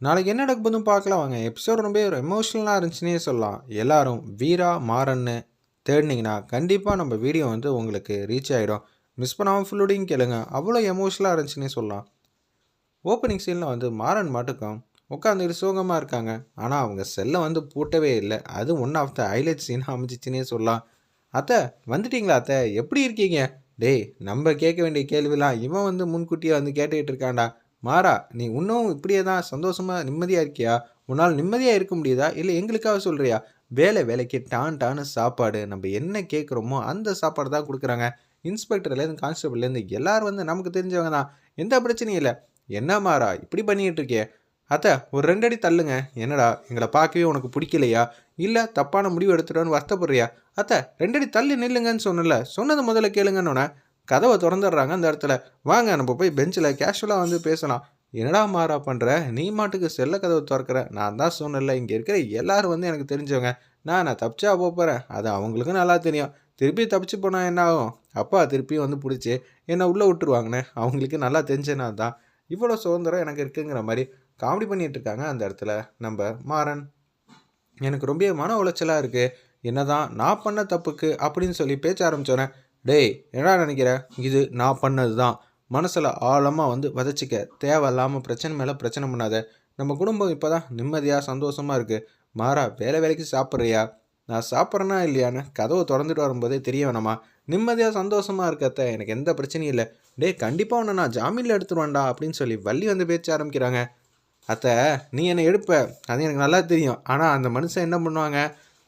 நாளைக்கு என்ன நடக்க போதும் பார்க்கலாம் வாங்க எபிசோட் ரொம்ப ஒரு எமோஷ்னலாக இருந்துச்சுன்னே சொல்லலாம். எல்லாரும் வீரா மாறன்னு தேடினீங்கன்னா கண்டிப்பாக நம்ம வீடியோ வந்து உங்களுக்கு ரீச் ஆகிடும் மிஸ் பண்ணாமல் ஃபுல்லோடையும் கேளுங்க. அவ்வளோ எமோஷ்னலாக இருந்துச்சுன்னே சொல்லலாம். ஓப்பனிங் சீனில் வந்து மாறன் மட்டுக்கும் உட்காந்துட்டு சோகமாக இருக்காங்க. ஆனால் அவங்க செல்லை வந்து பூட்டவே இல்லை. அது ஒன் ஆஃப் த ஹைலைட் சீனாக அமைஞ்சிச்சுன்னே சொல்லலாம். அத்தை வந்துட்டீங்களா அத்தை? எப்படி இருக்கீங்க? டேய் நம்ம கேட்க வேண்டிய கேள்விலாம் இவன் வந்து முன்கூட்டியே வந்து கேட்டுக்கிட்டு இருக்கான்டா. மாறா நீ இன்னும் இப்படியே தான் சந்தோஷமாக நிம்மதியாக இருக்கியா? உன்னால் நிம்மதியாக இருக்க முடியுதா? இல்லை எங்களுக்காக சொல்கிறியா வேலை வேலைக்கு டான் டான்னு சாப்பாடு நம்ம என்ன கேட்குறோமோ அந்த சாப்பாடு தான் கொடுக்குறாங்க. இன்ஸ்பெக்டர்லேருந்து கான்ஸ்டபிள்லேருந்து எல்லாரும் வந்து நமக்கு தெரிஞ்சவங்க தான். எந்த பிரச்சனையும் இல்லை. என்ன மாறா இப்படி பண்ணிக்கிட்டு இருக்கே? அத்தை ஒரு ரெண்டடி தள்ளுங்க. என்னடா எங்களை பார்க்கவே உனக்கு பிடிக்கலையா? இல்லை தப்பான முடிவு எடுத்துட்டோன்னு வருத்தப்படுறியா? அத்தை ரெண்டடி தள்ளி நில்லுங்கன்னு சொன்னல சொன்னது முதல்ல கேளுங்கன்னு கதவை திறந்துடுறாங்க அந்த இடத்துல. வாங்க நம்ம போய் பெஞ்சில் கேஷுவலாக வந்து பேசலாம். என்னடா மாறா பண்ணுற நீ மாட்டுக்கு செல்ல கதவை திறக்கிற? நான் தான் சொன்னல இங்கே இருக்கிற எல்லாரும் வந்து எனக்கு தெரிஞ்சவங்க. நான் நான் தப்பிச்சா போக போகிறேன் அது அவங்களுக்கும் நல்லா தெரியும். திருப்பி தப்பிச்சு போனால் என்ன ஆகும்? அப்பா திருப்பியும் வந்து பிடிச்சி என்னை உள்ளே விட்டுருவாங்கன்னு. அவங்களுக்கு நல்லா தெரிஞ்சேனா தான். இவ்வளோ சுதந்திரம் எனக்கு இருக்குங்கிற மாதிரி காமெடி பண்ணிகிட்டு இருக்காங்க அந்த இடத்துல. நம்ம மாறன். எனக்கு ரொம்ப மன உளைச்சலாக இருக்குது என்னதான் நான் பண்ண தப்புக்கு அப்படின்னு சொல்லி பேச்ச ஆரம்பித்தோன்னே டேய் என்ன நினைக்கிற? இது நான் பண்ணது தான் மனசில் ஆழமாக வந்து வதச்சிக்க. தேவையில்லாமல் பிரச்சனை மேலே பிரச்சனை பண்ணாத. நம்ம குடும்பம் இப்போ தான் நிம்மதியாக சந்தோஷமாக இருக்குது மாறா வேலை வேலைக்கு சாப்பிட்றியா? நான் சாப்பிட்றேனா இல்லையான்னு கதவை திறந்துட்டு வரும்போதே தெரிய வேணாமா? நிம்மதியாக சந்தோஷமாக இருக்கத்த எனக்கு எந்த பிரச்சனையும் இல்லை. டே கண்டிப்பாக ஒன்று நான் ஜாமீனில் எடுத்துருவேன்டா அப்படின்னு சொல்லி வள்ளி வந்து பேச்ச ஆரம்பிக்கிறாங்க. அத்தை நீ என்னை எடுப்ப. அது எனக்கு நல்லா தெரியும். ஆனால் அந்த மனுஷன் என்ன பண்ணுவாங்க?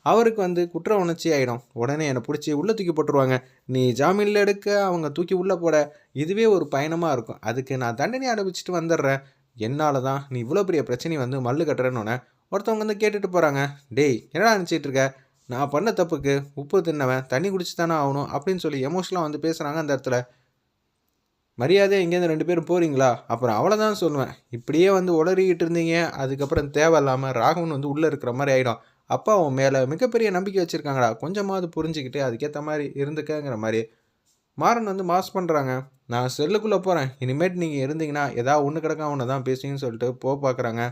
அவருக்கு வந்து குற்ற உணர்ச்சி ஆகிடும் உடனே என்னை பிடிச்சி உள்ளே தூக்கி போட்டுருவாங்க. நீ ஜாமீனில் எடுக்க அவங்க தூக்கி உள்ளே போட. இதுவே ஒரு பயணமாக இருக்கும். அதுக்கு நான் தண்டனை அனுபவிச்சுட்டு வந்துடுறேன். என்னால் தான் நீ இவ்வளோ பெரிய பிரச்சனை வந்து மல்லு கட்டுறேன்னு ஒருத்தவங்க வந்து கேட்டுட்டு போகிறாங்க டேய் என்னடா நினச்சிட்டு இருக்க? நான் பண்ண தப்புக்கு உப்பு தின்னவன் தண்ணி குடிச்சு தானே ஆகணும் அப்படின்னு சொல்லி எமோஷனலாக வந்து பேசுகிறாங்க அந்த இடத்துல. மரியாதையாக எங்கேருந்து ரெண்டு பேரும் போகிறீங்களா அப்புறம் அவ்வளோதான் சொல்லுவேன். இப்படியே வந்து உளறிக்கிட்டு இருந்தீங்க. அதுக்கப்புறம் தேவையில்லாமல் ராகவன் வந்து உள்ளே இருக்கிற மாதிரி ஆகிடும் அப்பா அவன் மேலே மிகப்பெரிய நம்பிக்கை வச்சுருக்காங்கடா. கொஞ்சமாவது புரிஞ்சுக்கிட்டு அதுக்கேற்ற மாதிரி இருந்துக்கங்கிற மாதிரி. மாறன் வந்து மாஸ் பண்ணுறாங்க நான் செல்லுக்குள்ளே போகிறேன் இனிமேட்டு நீங்கள் இருந்தீங்கன்னா ஏதாவது ஒன்று கிடக்கா ஒன்று தான் பேசுங்கன்னு சொல்லிட்டு போக பார்க்குறாங்க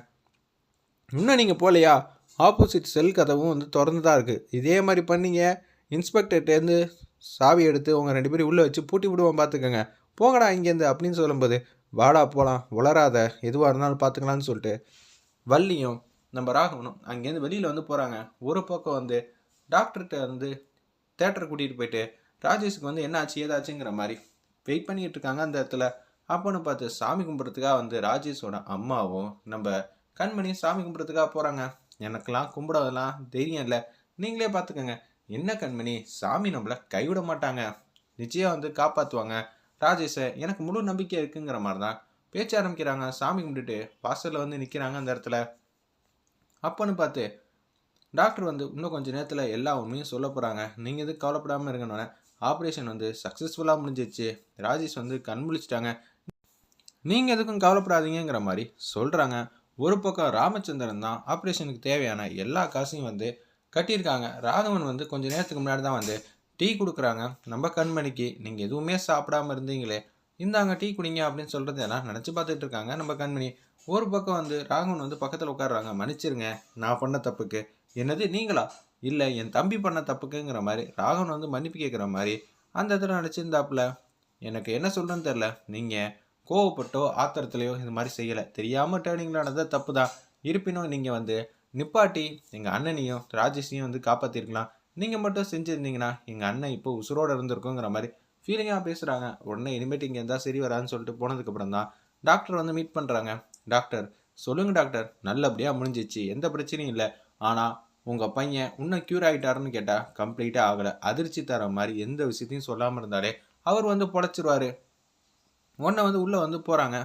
இன்னும் நீங்கள் போகலையா ஆப்போசிட் செல் கதவும் வந்து திறந்து தான் இருக்குது இதே மாதிரி பண்ணீங்க. இன்ஸ்பெக்டர்கிட்டேருந்து சாவி எடுத்து உங்கள் ரெண்டு பேரும் உள்ளே வச்சு பூட்டி விடுவோம் பார்த்துக்கோங்க போங்கடா இங்கேருந்து அப்படின்னு சொல்லும்போது வாடா போகலாம் உளராத எதுவாக இருந்தாலும் பார்த்துக்கலான்னு சொல்லிட்டு வள்ளியும் நம்ம ராகவனும் அங்கேருந்து வெளியில் வந்து போகிறாங்க ஒரு பக்கம் வந்து டாக்டர்கிட்ட வந்து தேட்டர் கூட்டிகிட்டு போயிட்டு ராஜேஷுக்கு வந்து என்ன ஆச்சு ஏதாச்சுங்கிற மாதிரி வெயிட் பண்ணிகிட்டு இருக்காங்க அந்த இடத்துல. அப்போன்னு பார்த்து சாமி கும்பிட்றதுக்காக வந்து ராஜேஷோட அம்மாவும் நம்ம கண்மணி சாமி கும்பிட்றதுக்காக போகிறாங்க எனக்கெல்லாம் கும்பிடதெல்லாம் தைரியம் இல்லை. நீங்களே பார்த்துக்கோங்க. என்ன கண்மணி? சாமி நம்மளை கைவிட மாட்டாங்க. நிச்சயம் வந்து காப்பாற்றுவாங்க ராஜேஷை எனக்கு முழு நம்பிக்கை இருக்குங்கிற மாதிரி தான் பேச்ச ஆரம்பிக்கிறாங்க. சாமி கும்பிட்டுட்டு வாசலில் வந்து நிற்கிறாங்க அந்த இடத்துல. அப்போன்னு பார்த்து டாக்டர் வந்து இன்னும் கொஞ்சம் நேரத்தில் எல்லா உண்மையும் சொல்ல போகிறாங்க நீங்கள் எதுவும் கவலைப்படாமல் இருக்கணும்னே ஆப்ரேஷன் வந்து சக்ஸஸ்ஃபுல்லாக முடிஞ்சிச்சு ராஜேஷ் வந்து கண் முழிச்சிட்டாங்க. நீங்கள் எதுக்கும் கவலைப்படாதீங்கிற மாதிரி சொல்கிறாங்க ஒரு பக்கம் ராமச்சந்திரன் தான் ஆப்ரேஷனுக்கு தேவையான எல்லா காசையும் வந்து கட்டியிருக்காங்க. ராகவன் வந்து கொஞ்சம் நேரத்துக்கு முன்னாடி தான் வந்து டீ கொடுக்குறாங்க. நம்ம கண்மணிக்கு நீங்கள் எதுவுமே சாப்பிடாம இருந்தீங்களே இந்தாங்க டீ குடிங்க அப்படின்னு சொல்கிறது எல்லாம் நினச்சி பார்த்துட்டு இருக்காங்க நம்ம கண்மணி. ஒரு பக்கம் வந்து ராகவன் வந்து பக்கத்தில் உட்காடுறாங்க மன்னிச்சிருங்க நான் பண்ண தப்புக்கு. என்னது நீங்களா? இல்லை என் தம்பி பண்ண தப்புக்குங்கிற மாதிரி ராகவன் வந்து மன்னிப்பு கேட்குற மாதிரி அந்த இடத்துல நினச்சிருந்தாப்புல. எனக்கு என்ன சொல்கிறேன்னு தெரில நீங்கள் கோவப்பட்டோ ஆத்திரத்துலையோ இந்த மாதிரி செய்யலை. தெரியாமல் டேர்னிங்லானது தப்பு தான் இருப்பினும் நீங்கள் வந்து நிப்பாட்டி எங்கள் அண்ணனையும் ராஜேஷையும் வந்து காப்பாற்றிருக்கலாம் நீங்கள் மட்டும் செஞ்சுருந்தீங்கன்னா எங்கள் அண்ணன் இப்போ உசுரோடு இருந்திருக்குங்கிற மாதிரி ஃபீலிங்காக பேசுகிறாங்க உடனே இனிமேட்டு இங்கே இருந்தால் சரி வரான்னு சொல்லிட்டு போனதுக்கப்புறம் தான் டாக்டர் வந்து மீட் பண்ணுறாங்க டாக்டர் சொல்லுங்கள் டாக்டர். நல்லபடியாக முடிஞ்சிச்சு. எந்த பிரச்சனையும் இல்லை. ஆனால் உங்கள் பையன் இன்னும் க்யூர் ஆகிட்டாருன்னு கேட்டால் கம்ப்ளீட்டாக ஆகலை. அதிர்ச்சி தர மாதிரி எந்த விஷயத்தையும் சொல்லாமல் இருந்தாலே அவர் வந்து பொழைச்சிருவார். உடனே வந்து உள்ளே வந்து போகிறாங்க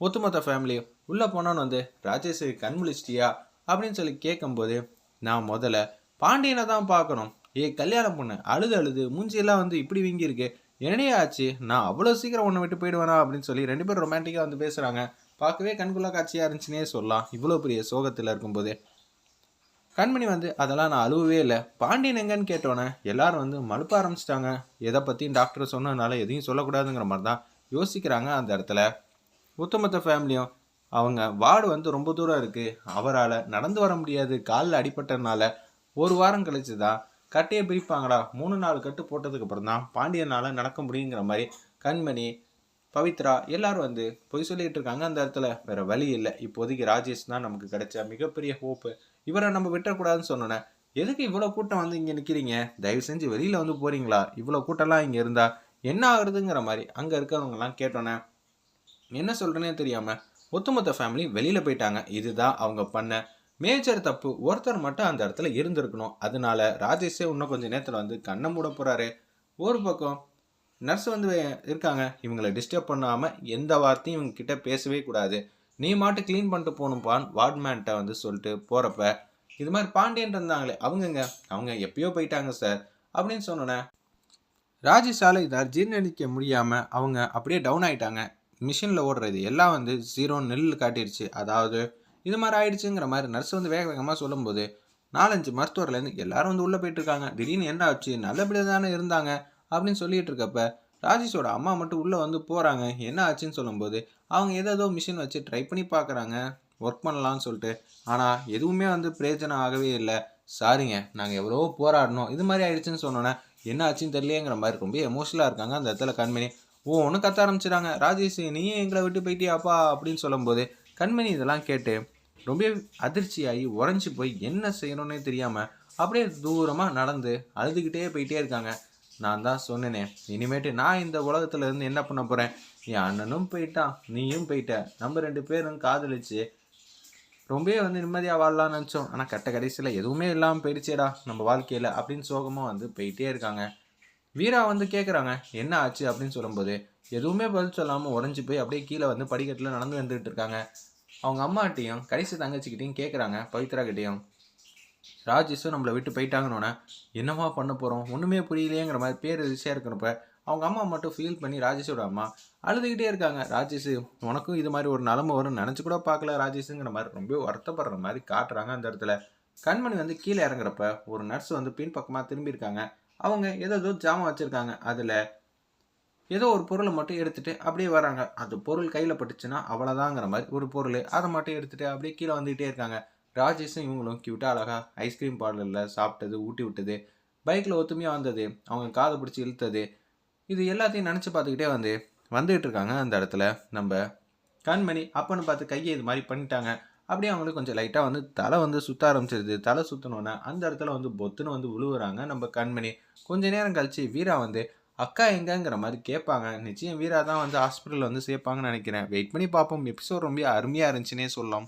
ஒத்துமொத்த ஃபேமிலி உள்ளே போனான்னு வந்து ராஜேஸ்வரி கண் முழிச்சிட்டியா? அப்படின்னு சொல்லி கேட்கும்போது நான் முதல்ல பாண்டியனை தான் பார்க்கணும். ஏ கல்யாணம் பொண்ணு அழுது அழுது மூஞ்சியெல்லாம் வந்து இப்படி வீங்கியிருக்கு. என்னையே ஆச்சு? நான் அவ்வளோ சீக்கிரம் ஒன்று விட்டு போயிடுவேனா? அப்படின்னு சொல்லி ரெண்டு பேரும் ரொமான்டிக்காக வந்து பேசுகிறாங்க பார்க்கவே கண்குள்ளா காட்சியாக இருந்துச்சுன்னே சொல்லலாம். இவ்வளோ பெரிய சோகத்தில் இருக்கும்போது. கண்மணி வந்து அதெல்லாம் நான் அழுவவே இல்லை. பாண்டியன் எங்கன்னு கேட்டோன்னே எல்லாரும் வந்து மழுப்ப ஆரம்பிச்சிட்டாங்க. எதை பற்றியும் டாக்டர் சொன்னதுனால எதையும் சொல்லக்கூடாதுங்கிற மாதிரி தான் யோசிக்கிறாங்க அந்த இடத்துல. ஒத்துமொத்த ஃபேமிலியும் அவங்க வார்டு வந்து ரொம்ப தூரம் இருக்குது அவரால் நடந்து வர முடியாது. காலில் அடிபட்டதுனால ஒரு வாரம் கழிச்சு தான் கட்டையை பிரிப்பாங்களா மூணு நாலு கட்டு போட்டதுக்கு அப்புறம் தான் பாண்டியனால் நடக்க முடியுங்கிற மாதிரி கண்மணி பவித்ரா எல்லாரும் வந்து பொய் சொல்லிட்டு இருக்காங்க அந்த இடத்துல. வேற வழி இல்லை. இப்போதைக்கு ராஜேஷ் தான் நமக்கு கிடைச்ச மிகப்பெரிய ஹோப்பு இவரை நம்ம விட்டுறக்கூடாதுன்னு சொன்னோன்னே எதுக்கு இவ்வளோ கூட்டம் வந்து இங்கே நிற்கிறீங்க தயவு செஞ்சு வெளியில் வந்து போகிறீங்களா இவ்வளோ கூட்டம்லாம் இங்கே இருந்தா என்ன ஆகுறதுங்கிற மாதிரி அங்கே இருக்கிறவங்கலாம் கேட்டோன்னே என்ன சொல்கிறேனே தெரியாமல் ஒட்டுமொத்த ஃபேமிலி வெளியில் போயிட்டாங்க. இதுதான் அவங்க பண்ண மேஜர் தப்பு. ஒருத்தர் மட்டும் அந்த இடத்துல இருந்திருக்கணும். அதனால ராஜேஷே இன்னும் கொஞ்சம் நேரத்தில் வந்து கண்ணை மூட போகிறாரு ஒரு பக்கம் நர்ஸ் வந்து இருக்காங்க. இவங்களை டிஸ்டர்ப் பண்ணாமல் எந்த வார்த்தையும் இவங்க கிட்ட பேசவே கூடாது. நீ மாட்டு க்ளீன் பண்ணிட்டு போகணும்ப்பான் வார்ட்மேன்ட்ட வந்து சொல்லிட்டு போகிறப்ப இது மாதிரி பாண்டியன் இருந்தாங்களே அவங்கங்க அவங்க எப்பயோ போயிட்டாங்க சார் அப்படின்னு சொன்னோன்னே ராஜேஷால இதை ஜீர்ணிக்க முடியாமல் அவங்க அப்படியே டவுன் ஆகிட்டாங்க மிஷினில் ஓடுறது எல்லாம் வந்து ஜீரோ நெல் காட்டிடுச்சு அதாவது இது மாதிரி ஆயிடுச்சுங்கிற மாதிரி நர்ஸ் வந்து வேக வேகமாக சொல்லும்போது நாலஞ்சு மருத்துவர்லேருந்து எல்லாரும் வந்து உள்ளே போயிட்டு இருக்காங்க. திடீர்னு என்ன ஆச்சு? நல்லபடியாக தானே இருந்தாங்க. அப்படின்னு சொல்லிட்டு இருக்கப்ப ராஜேஷோட அம்மா மட்டும் உள்ளே வந்து போகிறாங்க. என்ன ஆச்சுன்னு சொல்லும்போது அவங்க ஏதோ மிஷின் வச்சு ட்ரை பண்ணி பார்க்குறாங்க. ஒர்க் பண்ணலாம்னு சொல்லிட்டு. ஆனால் எதுவுமே வந்து பிரயோஜனம் ஆகவே இல்லை. சாரிங்க நாங்கள் எவ்வளோ போராடணும் இது மாதிரி ஆயிடுச்சுன்னு சொன்னோன்னே என்ன ஆச்சுன்னு தெரியலையேங்கிற மாதிரி ரொம்ப எமோஷனலாக இருக்காங்க அந்த இடத்துல கண்மணி. ஓ ஒன்று கத்த ஆரம்பிச்சிடாங்க ராஜேஷ் நீயே எங்களை விட்டு போயிட்டியாப்பா? அப்படின்னு சொல்லும்போது கண்மணி இதெல்லாம் கேட்டு ரொம்ப அதிர்ச்சியாகி உறைஞ்சி போய் என்ன செய்யணும்னே தெரியாமல் அப்படியே தூரமாக நடந்து அழுதுகிட்டே போயிட்டே இருக்காங்க. நான் தான் சொன்னேனே. இனிமேட்டு நான் இந்த உலகத்துல இருந்து என்ன பண்ண போகிறேன் என் அண்ணனும் போயிட்டான். நீயும் போயிட்ட. நம்ம ரெண்டு பேரும் காதலிச்சு ரொம்பவே வந்து நிம்மதியாக வாழலாம்னு நினச்சோம். ஆனால் கட்ட கடைசியில் எதுவுமே இல்லாமல் போயிடுச்சேடா நம்ம வாழ்க்கையில் அப்படின்னு சோகமாக வந்து போயிட்டே இருக்காங்க. வீரா வந்து கேட்குறாங்க என்ன ஆச்சு? அப்படின்னு சொல்லும்போது எதுவுமே பதில் சொல்லாமல் உடஞ்சி போய் அப்படியே கீழே வந்து படிக்கட்டில் நடந்து வந்துகிட்டு இருக்காங்க. அவங்க அம்மாட்டையும் கடைசி தங்கச்சிக்கிட்டையும் கேட்குறாங்க பவித்ரா கிட்டேயும். ராஜேஷும் நம்மளை விட்டு போயிட்டாங்கன்னொன்னே என்னமா பண்ண போகிறோம் ஒன்றுமே புரியலையேங்கிற மாதிரி பேர் ரிசியாக இருக்கிறப்ப அவங்க அம்மா மட்டும் ஃபீல் பண்ணி ராஜேஷோட அம்மா அழுதுகிட்டே இருக்காங்க. ராஜேஷ் உனக்கும் இது மாதிரி ஒரு நிலமை வரும் நினச்சி கூட பார்க்கல ராஜேஷுங்கிற மாதிரி ரொம்ப வருத்தப்படுற மாதிரி காட்டுறாங்க அந்த இடத்துல. கண்மணி வந்து கீழே இறங்குறப்ப ஒரு நர்ஸ் வந்து பின் பக்கமாக திரும்பியிருக்காங்க. அவங்க ஏதோ ஏதோ ஜாமான் வச்சுருக்காங்க. அதில் ஏதோ ஒரு பொருளை மட்டும் எடுத்துகிட்டு அப்படியே வராங்க அந்த பொருள் கையில் பட்டுச்சுன்னா அவ்வளோதாங்கிற மாதிரி ஒரு பொருள். அதை மட்டும் எடுத்துகிட்டு அப்படியே கீழே வந்துகிட்டே இருக்காங்க. ராஜேஷும் இவங்களும் க்யூட்டாக அழகாக ஐஸ்கிரீம் பார்லரில் சாப்பிட்டது ஊட்டி விட்டது. பைக்கில் ஒத்துமையாக வந்தது. அவங்க காதை பிடிச்சி இழுத்தது. இது எல்லாத்தையும் நினச்சி பார்த்துக்கிட்டே வந்து வந்துகிட்டு இருக்காங்க அந்த இடத்துல. நம்ம கண்மணி அப்பன்னு பார்த்து கையை இது மாதிரி பண்ணிட்டாங்க. அப்படியே அவங்களுக்கு கொஞ்சம் லைட்டாக வந்து தலை வந்து சுற்ற ஆரம்பிச்சிருது. தலை சுற்றினோன்னே அந்த இடத்துல வந்து பொத்துன்னு வந்து விழுவுறாங்க நம்ம கண்மணி. கொஞ்ச நேரம் கழித்து வீரா வந்து அக்கா எங்கங்கிற மாதிரி கேட்பாங்க. நிச்சயம் வீரா தான் வந்து ஹாஸ்பிட்டலில் வந்து சேர்ப்பாங்கன்னு நினைக்கிறேன். வெயிட் பண்ணி பார்ப்போம். எபிசோட் ரொம்ப அருமையாக இருந்துச்சுன்னே சொல்லலாம்.